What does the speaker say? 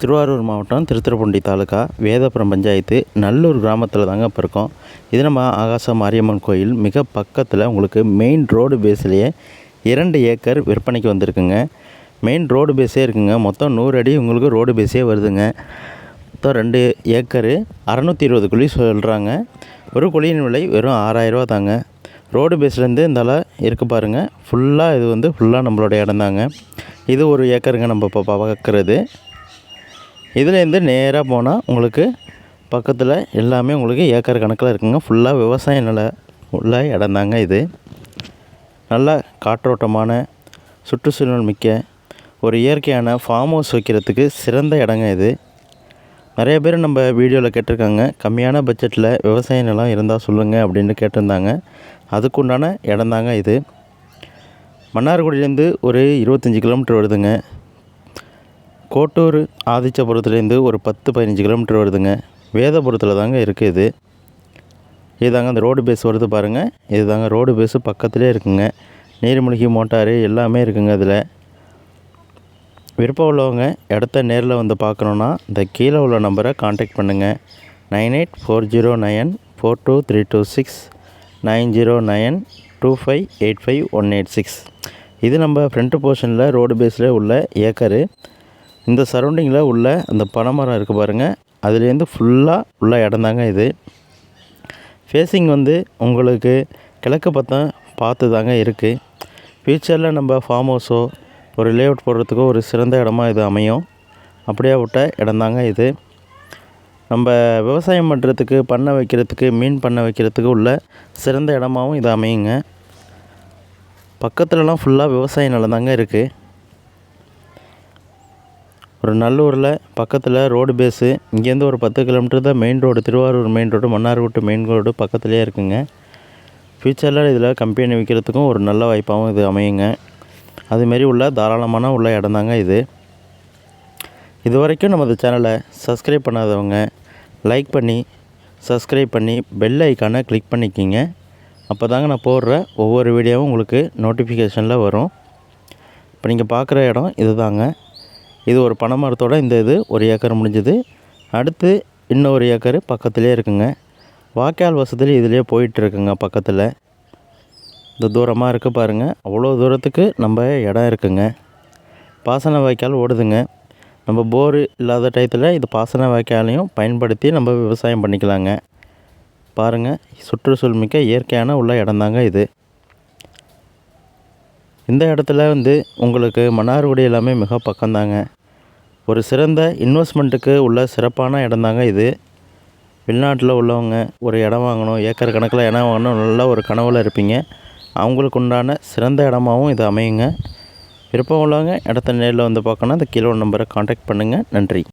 திருவாரூர் மாவட்டம் திருத்துறைப்பூண்டி தாலுக்கா வேதபுரம் பஞ்சாயத்து நல்லூர் கிராமத்தில் தாங்க இப்போ இருக்கோம். இது நம்ம ஆகாச மாரியம்மன் கோயில் மிக பக்கத்தில் உங்களுக்கு மெயின் ரோடு பேஸ்லேயே இரண்டு ஏக்கர் விற்பனைக்கு வந்திருக்குங்க. மெயின் ரோடு பேஸே இருக்குங்க. மொத்தம் நூறு அடி உங்களுக்கு ரோடு பேஸே வருதுங்க. மொத்தம் ரெண்டு ஏக்கரு அறநூற்றி இருபது குழி சொல்கிறாங்க ஒரு குழியின் விலை வெறும் ஆறாயிரரூவா தாங்க. ரோடு பேஸ்லேருந்து இருந்தாலும் இருக்குது பாருங்கள் ஃபுல்லாக இது வந்து ஃபுல்லாக நம்மளோட இடம் தாங்க. இது ஒரு ஏக்கருங்க நம்ம இப்போ பார்க்குறது இதுலேருந்து நேராக போனால் உங்களுக்கு பக்கத்தில் எல்லாமே உங்களுக்கு ஏக்கர் கணக்கில் இருக்குங்க. ஃபுல்லாக விவசாய நில உள்ள இடம் தாங்க இது. நல்ல காற்றோட்டமான சுற்றுச்சூழல் மிக்க ஒரு இயற்கையான ஃபார்ம் ஹவுஸ் வைக்கிறதுக்கு சிறந்த இடங்க இது. நிறைய பேர் நம்ம வீடியோவில் கேட்டிருக்காங்க. கம்மியான பட்ஜெட்டில் விவசாய நிலம் இருந்தால் சொல்லுங்கள் அப்படின்னு கேட்டிருந்தாங்க. அதுக்குண்டான இடம்தாங்க இது. மன்னார்குடியிலேருந்து ஒரு இருபத்தஞ்சி கிலோமீட்டர் வருதுங்க. கோட்டூர் ஆதிச்சபுரத்துலேருந்து ஒரு பத்து பதினஞ்சு கிலோமீட்டர் வருதுங்க. வேதபுரத்தில் தாங்க இருக்குது இது. இதுதாங்க அந்த ரோடு பேஸ் வருது பாருங்கள் இது தாங்க ரோடு பேஸு பக்கத்துலேயே இருக்குங்க. நீர்மூழ்கி மோட்டாரு எல்லாமே இருக்குங்க அதில் விருப்பம் உள்ளவங்க இடத்த நேரில் வந்து பார்க்கணுன்னா இந்த கீழே உள்ள நம்பரை காண்டாக்ட் பண்ணுங்கள் nine eight four zero nine four two three two six nine zero nine two five eight five one eight six. இது நம்ம ஃப்ரண்ட் போர்ஷனில் ரோடு பேஸில் உள்ள ஏக்கரு இந்த சரௌண்டிங்கில் உள்ள அந்த பனைமரம் இருக்குது பாருங்கள் அதுலேருந்து ஃபுல்லாக உள்ள இடம்தாங்க இது. ஃபேஸிங் வந்து உங்களுக்கு கிழக்கு பக்கம் பார்த்து தாங்க இருக்குது ஃப்யூச்சரில் நம்ம ஃபார்ம் ஹவுஸோ ஒரு லேஅவுட் போடுறதுக்கோ ஒரு சிறந்த இடமா இது அமையும். அப்படியே விட்ட இடம்தாங்க இது. நம்ம விவசாயம் பண்ணுறதுக்கு பண்ணை வைக்கிறதுக்கு மீன் பண்ணை வைக்கிறதுக்கு உள்ள சிறந்த இடமாவும் இது அமையுங்க. பக்கத்துலலாம் ஃபுல்லாக விவசாய நிலம் தாங்க இருக்குது ஒரு நல்லூரில் பக்கத்தில் ரோடு பேஸு. இங்கேருந்து ஒரு பத்து கிலோமீட்டர் தான் main road Thiruvarur main road Mannargudi main road பக்கத்துலேயே இருக்குங்க. ஃப்யூச்சரில் இதில் கம்பெனி விற்கிறதுக்கும் ஒரு நல்ல வாய்ப்பாகவும் இது அமையுங்க. அதுமாரி உள்ள தாராளமான உள்ள இடம்தாங்க இது. இது வரைக்கும் நமது சேனலை சப்ஸ்கிரைப் பண்ணாதவங்க லைக் பண்ணி சப்ஸ்கிரைப் பண்ணி பெல் ஐக்கானை கிளிக் பண்ணிக்கிங்க. அப்போ தாங்க நான் போடுற ஒவ்வொரு வீடியோவும் உங்களுக்கு நோட்டிஃபிகேஷனில் வரும். இப்போ நீங்கள் பார்க்குற இடம் இதுதாங்க இது ஒரு பனை மரத்தோட இந்த இது ஒரு ஏக்கர் முடிஞ்சது. அடுத்து இன்னொரு ஏக்கர் பக்கத்துலேயே இருக்குங்க. வாய்க்கால் வசதியில் இதிலே போயிட்டுருக்குங்க பக்கத்தில். இந்த தூரமாக இருக்க பாருங்கள் அவ்வளோ தூரத்துக்கு நம்ம இடம் இருக்குங்க. பாசன வாய்க்கால் ஓடுதுங்க. நம்ம போர் இல்லாத டயத்தில் இது பாசன வாய்க்காலையும் பயன்படுத்தி நம்ம விவசாயம் பண்ணிக்கலாங்க. பாருங்கள் சுற்றுச்சூழல் மிக்க இயற்கையான உள்ள இடம்தாங்க இது. இந்த இடத்துல வந்து உங்களுக்கு மன்னார்குடி எல்லாமே மிக பக்கம்தாங்க. ஒரு சிறந்த இன்வெஸ்ட்மெண்ட்டுக்கு உள்ள சிறப்பான இடம்தாங்க இது. வெளிநாட்டில் உள்ளவங்க ஒரு இடம் வாங்கணும் ஏக்கர் கணக்கில் இடம் வாங்கணும் நல்ல ஒரு கனவில் இருப்பீங்க. அவங்களுக்கு உண்டான சிறந்த இடமாவும் இது அமையுங்க. விருப்பம் உள்ளவங்க இடத்த நேரில் வந்து பார்க்கணும் அந்த கீழே நம்பரை காண்டாக்ட் பண்ணுங்கள் நன்றி.